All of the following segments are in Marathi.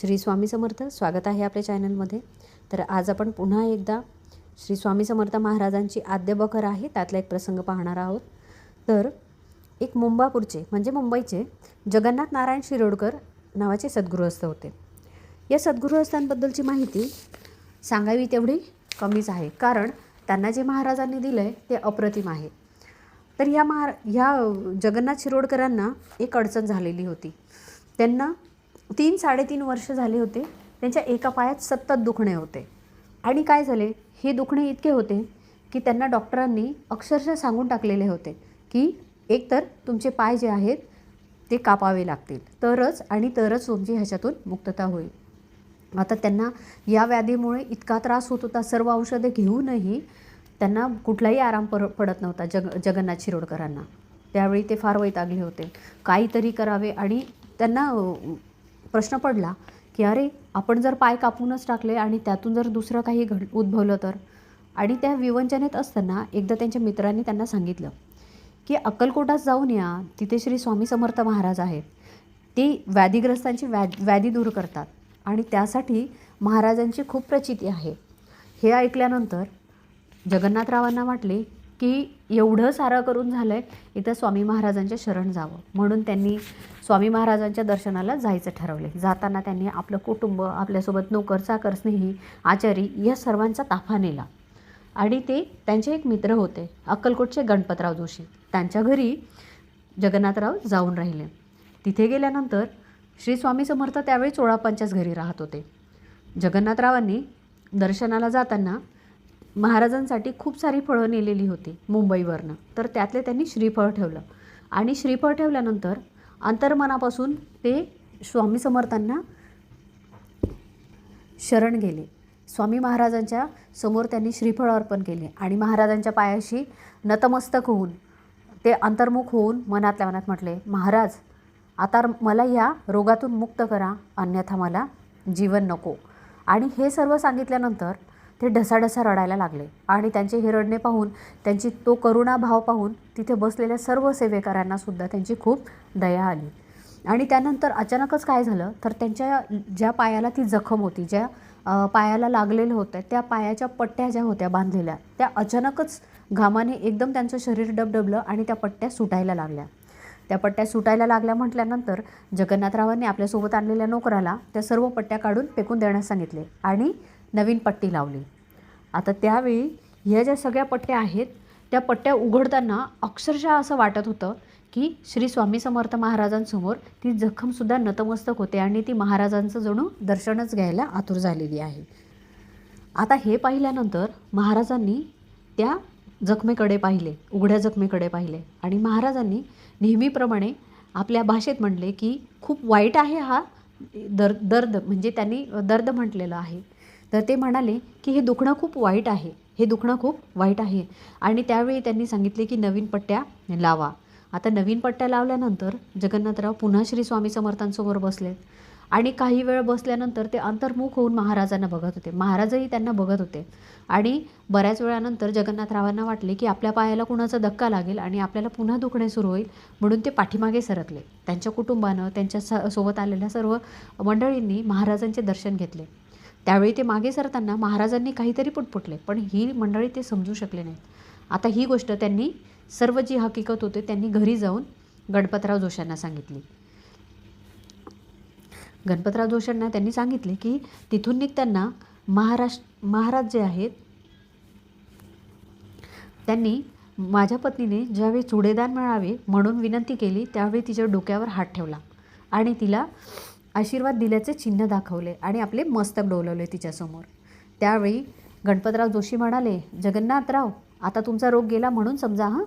श्री स्वामी समर्थ. स्वागत आहे आपल्या चॅनलमध्ये. तर आज आपण पुन्हा एकदा श्री स्वामी समर्थ महाराजांची आद्य बखर आहे. त्यातला एक प्रसंग पाहणार आहोत. तर एक मुंबापूरचे म्हणजे मुंबईचे जगन्नाथ नारायण शिरोडकर नावाचे सद्गृहस्थ होते. या सद्गृहस्थांबद्दलची माहिती सांगावी तेवढी कमीच आहे. कारण त्यांना जे महाराजांनी दिलं आहे ते अप्रतिम आहे. तर ह्या महा ह्या जगन्नाथ शिरोडकरांना एक अडचण झालेली होती. त्यांना तीन साडेतीन वर्ष झाले होते. त्यांच्या एका पायात सतत दुखणे होते. आणि काय झाले? हे दुखणे इतके होते की त्यांना डॉक्टरांनी अक्षरशः सांगून टाकलेले होते की एकतर तुमचे पाय जे आहेत ते कापावे लागतील. तरच आणि तरच तुमची ह्याच्यातून मुक्तता होईल. आता त्यांना या व्याधीमुळे इतका त्रास होत होता. सर्व औषधे घेऊनही त्यांना कुठलाही आराम पर पडत नव्हता जग जगन्नाथ शिरोडकरांना. त्यावेळी ते फार वैतागले होते. काहीतरी करावे आणि त्यांना प्रश्न पडला की अरे आपण जर पाय कापूनच टाकले आणि त्यातून जर दुसरं काही घड उद्भवलं तर? आणि त्या विवंचनेत असताना एकदा त्यांच्या मित्रांनी त्यांना सांगितलं की अक्कलकोटात जाऊन या तिथे श्री स्वामी समर्थ महाराज आहेत. ते व्याधीग्रस्तांची व्या व्याधी दूर करतात आणि त्यासाठी महाराजांची खूप प्रचिती आहे. हे ऐकल्यानंतर जगन्नाथरावांना वाटले की एवढं सारं करून झालं आहे इथं स्वामी महाराजांच्या शरण जावं. म्हणून त्यांनी स्वामी महाराजांच्या दर्शनाला जायचं ठरवले जाताना त्यांनी आपलं कुटुंब आपल्यासोबत नोकर चाकर स्नेही आचारी या सर्वांचा ताफा नेला. आणि ते त्यांचे एक मित्र होते अक्कलकोटचे गणपतराव जोशी. त्यांच्या घरी जगन्नाथराव जाऊन राहिले. तिथे गेल्यानंतर श्री स्वामी समर्थ त्यावेळी चोळापांच्याच घरी राहत होते. जगन्नाथरावांनी दर्शनाला जाताना महाराजांसाठी खूप सारी फळं नेलेली होती मुंबईवरनं. तर त्यातले त्यांनी श्रीफळ ठेवलं. आणि श्रीफळ ठेवल्यानंतर अंतर्मनापासून ते स्वामी समर्थांना शरण गेले. स्वामी महाराजांच्या समोर त्यांनी श्रीफळ अर्पण केले आणि महाराजांच्या पायाशी नतमस्तक होऊन ते अंतर्मुख होऊन मनातल्या मनात म्हटले महाराज आता मला या रोगातून मुक्त करा अन्यथा मला जीवन नको. आणि हे सर्व सांगितल्यानंतर ते ढसाढसा रडायला लागले. आणि त्यांचे हे रडणे पाहून त्यांची तो करुणा भाव पाहून तिथे बसलेल्या सर्व सेवेकऱ्यांनासुद्धा त्यांची खूप दया आली. आणि त्यानंतर अचानकच काय झालं? तर त्यांच्या ज्या पायाला ती जखम होती ज्या पायाला लागलेलं होतं त्या पायाच्या पट्ट्या ज्या होत्या बांधलेल्या त्या अचानकच घामाने एकदम त्यांचं शरीर डबडबलं आणि त्या पट्ट्या सुटायला लागल्या. त्या पट्ट्या सुटायला लागल्या म्हटल्यानंतर जगन्नाथरावांनी आपल्यासोबत आणलेल्या नोकराला त्या सर्व पट्ट्या काढून फेकून देण्यास सांगितले. आणि नवीन पट्टी लावली. आता त्यावेळी ह्या ज्या सगळ्या पट्ट्या आहेत त्या पट्ट्या उघडताना अक्षरशः असं वाटत होतं की श्री स्वामी समर्थ महाराजांसमोर ती जखमसुद्धा नतमस्तक होते आणि ती महाराजांचं जणू दर्शनच घ्यायला आतुर झालेली आहे. आता हे पाहिल्यानंतर महाराजांनी त्या जखमेकडे पाहिले उघड्या जखमेकडे पाहिले आणि महाराजांनी नेहमीप्रमाणे आपल्या भाषेत म्हणले की खूप वाईट आहे हा दर दर्द म्हणजे त्यांनी दर्द म्हटलेलं आहे. तर ते म्हणाले की हे दुखणं खूप वाईट आहे. हे दुखणं खूप वाईट आहे. आणि त्यावेळी त्यांनी सांगितले की नवीन पट्ट्या लावा. आता नवीन पट्ट्या लावल्यानंतर जगन्नाथराव पुन्हा श्री स्वामी समर्थांसमोर बसले आणि काही वेळ बसल्यानंतर ते अंतर्मुख होऊन महाराजांना बघत होते. महाराजही त्यांना बघत होते. आणि बऱ्याच वेळानंतर जगन्नाथरावांना वाटले की आपल्या पायाला कुणाचा धक्का लागेल आणि आपल्याला पुन्हा दुखणे सुरू होईल म्हणून ते पाठीमागे सरकले. त्यांच्या कुटुंबानं त्यांच्या स सोबत आलेल्या सर्व मंडळींनी महाराजांचे दर्शन घेतले. त्यावेळी ते मागे सरताना महाराजांनी काहीतरी पुटपुटले पण ही मंडळी ते समजू शकले नाहीत. आता ही गोष्ट त्यांनी सर्व जी हकीकत होते त्यांनी घरी जाऊन गणपतराव जोशांना सांगितली. गणपतराव जोशांना त्यांनी सांगितले की तिथून निघताना महाराष्ट्र महाराज जे आहेत त्यांनी माझ्या पत्नीने ज्यावेळी चुडेदान मिळावे म्हणून विनंती केली त्यावेळी तिच्या डोक्यावर हात ठेवला. आणि तिला आशीर्वाद दिल्याचे चिन्ह दाखवले आणि आपले मस्तक डोलवले तिच्यासमोर. त्यावेळी गणपतराव जोशी म्हणाले जगन्नाथराव आता तुमचा रोग गेला म्हणून समजा हां?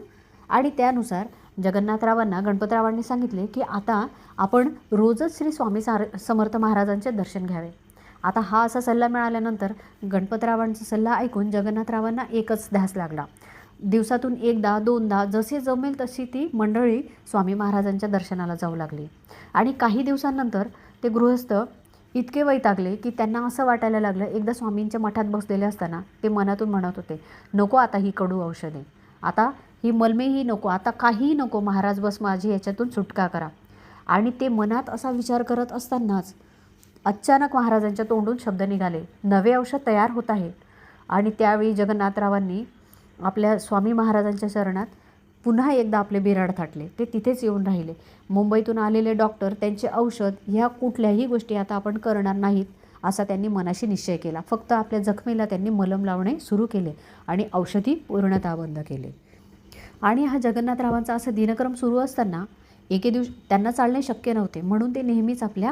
आणि त्यानुसार जगन्नाथरावांना गणपतरावांनी सांगितले की आता आपण रोजच श्री स्वामी सार समर्थ महाराजांचे दर्शन घ्यावे. आता हा असा सल्ला मिळाल्यानंतर गणपतरावांचा सल्ला ऐकून जगन्नाथरावांना एकच ध्यास लागला. दिवसातून एकदा दोनदा जसे जमेल तशी ती मंडळी स्वामी महाराजांच्या दर्शनाला जाऊ लागली. आणि काही दिवसांनंतर ते गृहस्थ इतके वैतागले की त्यांना असं वाटायला लागलं एकदा स्वामींच्या मठात बसलेले असताना ते मनातून म्हणत होते नको आता ही कडू औषधे. आता ही मलमेही नको आता काहीही नको महाराज बस माझी याच्यातून सुटका करा. आणि ते मनात असा विचार करत असतानाच अचानक महाराजांच्या तोंडून शब्द निघाले नवे औषध तयार होत आहे आणि त्यावेळी जगन्नाथरावांनी आपल्या स्वामी महाराजांच्या शरणात पुन्हा एकदा आपले बिराड थाटले. ते तिथेच येऊन राहिले. मुंबईतून आलेले डॉक्टर त्यांचे औषध ह्या कुठल्याही गोष्टी आता आपण करणार नाहीत असा त्यांनी मनाशी निश्चय केला. फक्त आपल्या जखमेला त्यांनी मलम लावणे सुरू केले आणि औषधी पूर्णतः बंद केले. आणि हा जगन्नाथरावांचा असं दिनक्रम सुरू असताना एके दिवशी त्यांना चालणे शक्य नव्हते. म्हणून ते नेहमीच आपल्या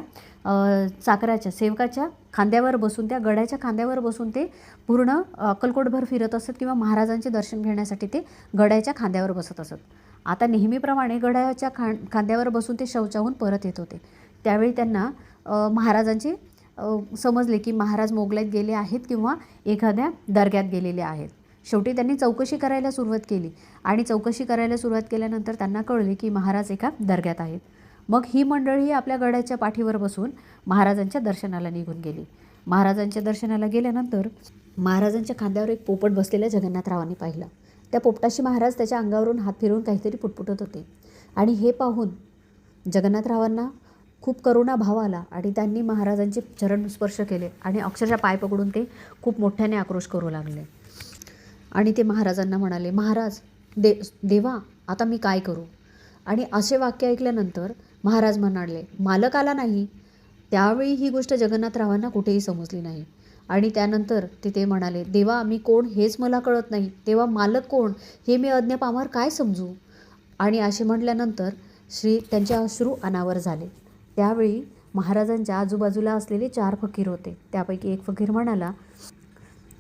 चाकराच्या सेवकाच्या खांद्यावर बसून त्या गड्याच्या खांद्यावर बसून ते पूर्ण अक्कलकोटभर फिरत असत किंवा महाराजांचे दर्शन घेण्यासाठी ते गड्याच्या खांद्यावर बसत असत. आता नेहमीप्रमाणे गड्याच्या खां खांद्यावर बसून ते शौचाहून परत येत होते. त्यावेळी त्यांना महाराजांचे समजले की महाराज मोगलाईत गेले आहेत किंवा एखाद्या दर्ग्यात गेलेले आहेत. शेवटी त्यांनी चौकशी करायला सुरुवात केली. आणि चौकशी करायला सुरुवात केल्यानंतर त्यांना कळले की महाराज एका दर्ग्यात आहेत. मग ही मंडळी आपल्या गड्याच्या पाठीवर बसून महाराजांच्या दर्शनाला निघून गेली. महाराजांच्या दर्शनाला गेल्यानंतर महाराजांच्या खांद्यावर एक पोपट बसलेल्या जगन्नाथरावांनी पाहिलं. त्या पोपटाशी महाराज त्याच्या अंगावरून हात फिरवून काहीतरी पुटपुटत होते. आणि हे पाहून जगन्नाथरावांना खूप करुणा भाव आला आणि त्यांनी महाराजांचे चरण स्पर्श केले आणि अक्षरशः पाय पकडून ते खूप मोठ्याने आक्रोश करू लागले. आणि ते महाराजांना म्हणाले महाराज दे देवा आता मी काय करू? आणि असे वाक्य ऐकल्यानंतर महाराज म्हणाले मालक आला नाही. त्यावेळी ही गोष्ट जगन्नाथरावांना कुठेही समजली नाही. आणि त्यानंतर तिथे म्हणाले देवा मी कोण हेच मला कळत नाही. तेव्हा मालक कोण? हे मी अज्ञापामार काय समजू? आणि असे म्हटल्यानंतर श्री त्यांचे अश्रू अनावर झाले. त्यावेळी महाराजांच्या आजूबाजूला असलेले चार फकीर होते. त्यापैकी एक फकीर म्हणाला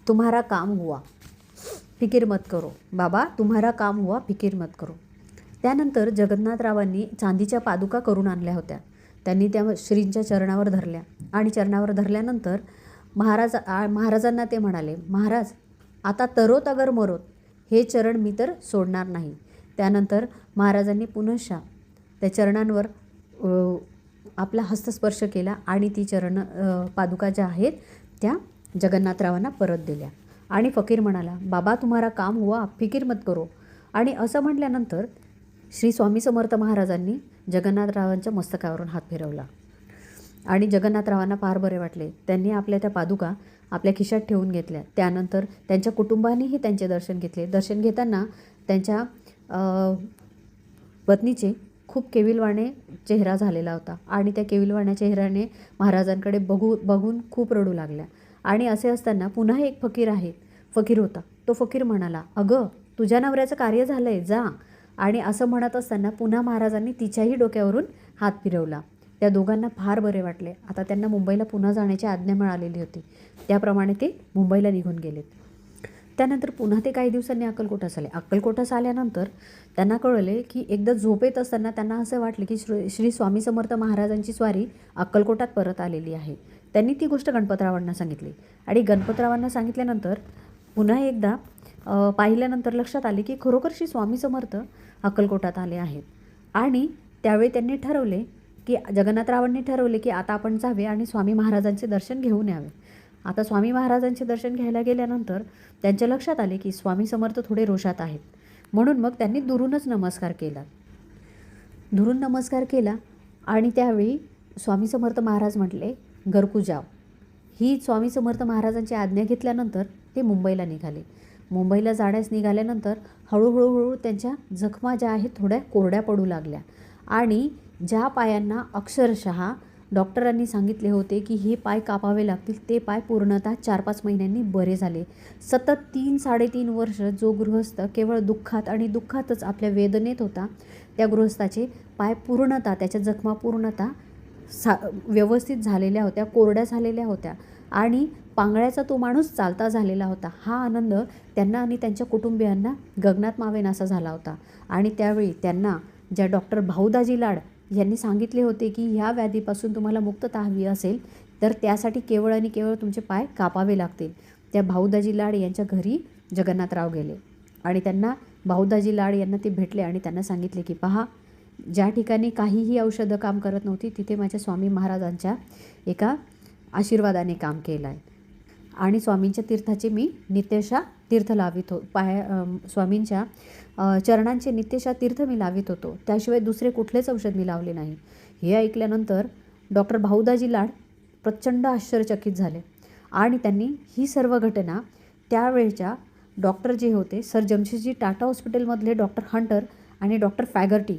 तुम्हारा काम हुआ. फिकीर मत करो. बाबा तुम्हारा काम हुआ फिकीर मत करो. त्यानंतर जगन्नाथरावांनी चांदीच्या पादुका करून आणल्या होत्या. त्यांनी त्या श्रींच्या चरणावर धरल्या आणि चरणावर धरल्यानंतर महाराज महाराजांना ते म्हणाले महाराज आता तरोत अगर मरोत हे चरण मी तर सोडणार नाही. त्यानंतर महाराजांनी पुनशा त्या चरणांवर आपला हस्तस्पर्श केला आणि ती चरण पादुका ज्या आहेत त्या जगन्नाथरावांना परत दिल्या. आणि फकीर म्हणाला बाबा तुम्हारा काम हुआ फिकीर मत करो. आणि असं म्हटल्यानंतर श्री स्वामी समर्थ महाराजांनी जगन्नाथरावांच्या मस्तकावरून हात फिरवला. आणि जगन्नाथरावांना फार बरे वाटले. त्यांनी आपल्या त्या पादुका आपल्या खिशात ठेवून घेतल्या. त्यानंतर त्यांच्या कुटुंबानेही त्यांचे दर्शन घेतले. दर्शन घेताना त्यांच्या पत्नीचे खूप केविलवाणे चेहरा झालेला होता. आणि त्या केविलवाण्या चेहऱ्याने महाराजांकडे बघू बघून खूप रडू लागल्या. आणि असे असताना पुन्हा एक फकीर आहे. फकीर होता. तो फकीर म्हणाला अगं तुझ्या नवऱ्याचं कार्य झालं आहे जा. आणि असं म्हणत असताना पुन्हा महाराजांनी तिच्याही डोक्यावरून हात फिरवला. त्या दोघांना फार बरे वाटले. आता त्यांना मुंबईला पुन्हा जाण्याची आज्ञा मिळालेली होती. त्याप्रमाणे ते मुंबईला निघून गेलेत. त्यानंतर पुन्हा ते काही दिवसांनी अक्कलकोटास आले. अक्कलकोटास आल्यानंतर त्यांना कळले की एकदा झोपेत असताना त्यांना असं वाटले की श्री श्री स्वामी समर्थ महाराजांची स्वारी अक्कलकोटात परत आलेली आहे. त्यांनी ती गोष्ट गणपतरावांना सांगितली. आणि गणपतरावांना सांगितल्यानंतर पुन्हा एकदा पाहिल्यानंतर लक्षात आले की खरोखरशी स्वामी समर्थ अक्कलकोटात आले आहेत. आणि त्यावेळी त्यांनी ठरवले की जगन्नाथरावांनी ठरवले की आता आपण जावे आणि स्वामी महाराजांचे दर्शन घेऊन यावे. आता स्वामी महाराजांचे दर्शन घ्यायला गेल्यानंतर त्यांच्या लक्षात आले की स्वामी समर्थ थोडे रोषात आहेत. म्हणून मग त्यांनी दुरूनच नमस्कार केला. दुरून नमस्कार केला आणि त्यावेळी स्वामी समर्थ महाराज म्हटले गरकू जाव ही स्वामी समर्थ महाराजांची आज्ञा घेतल्यानंतर ते मुंबईला निघाले. मुंबईला जाण्यास निघाल्यानंतर हळूहळू हळू त्यांच्या जखमा ज्या आहेत थोड्या कोरड्या पडू लागल्या. आणि ज्या पायांना अक्षरशः डॉक्टरांनी सांगितले होते की हे पाय कापावे लागतील ते पाय पूर्णतः चार पाच महिन्यांनी बरे झाले. सतत तीन साडेतीन वर्ष जो गृहस्थ केवळ दुःखात आणि दुःखातच आपल्या वेदनेत होता त्या गृहस्थाचे पाय पूर्णतः त्याच्या जखमा पूर्णतः सा व्यवस्थित झालेल्या होत्या कोरड्या झालेल्या होत्या आणि पांगळ्याचा तो माणूस चालता झालेला होता. हा आनंद त्यांना आणि त्यांच्या कुटुंबियांना गगनात मावेनासा झाला होता. आणि त्यावेळी त्यांना ज्या डॉक्टर भाऊदाजी लाड यांनी सांगितले होते की ह्या व्याधीपासून तुम्हाला मुक्तता हवी असेल तर त्यासाठी केवळ आणि केवळ तुमचे पाय कापावे लागतील. त्या भाऊदाजी लाड यांच्या घरी जगन्नाथराव गेले आणि त्यांना भाऊदाजी लाड यांना ते भेटले आणि त्यांना सांगितले की पहा ज्या ठिकाणी काहीही औषधं काम करत नव्हती तिथे माझ्या स्वामी महाराजांच्या एका आशीर्वादाने काम केलं आहे आणि स्वामींच्या तीर्थाचे मी नित्यशा तीर्थ लावित हो पाय स्वामींच्या चरणांचे नित्यशा तीर्थ मी लावित होतो. त्याशिवाय दुसरे कुठलेच औषध मी लावले नाही. हे ऐकल्यानंतर डॉक्टर भाऊदाजी लाड प्रचंड आश्चर्यचकित झाले. आणि त्यांनी ही सर्व घटना त्यावेळच्या डॉक्टर जे होते सर जमशेदजी टाटा हॉस्पिटलमधले डॉक्टर हंटर आणि डॉक्टर फॅगर्टी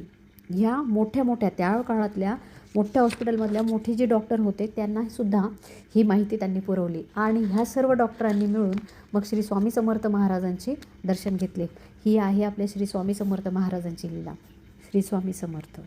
ह्या मोठ्या मोठ्या त्या काळातल्या मोठ्या हॉस्पिटलमधल्या मोठे जे डॉक्टर होते त्यांनासुद्धा ही माहिती त्यांनी पुरवली. आणि ह्या सर्व डॉक्टरांनी मिळून मग श्री स्वामी समर्थ महाराजांचे दर्शन घेतले. ही आहे आपल्या श्री स्वामी समर्थ महाराजांची लीला. श्री स्वामी समर्थ.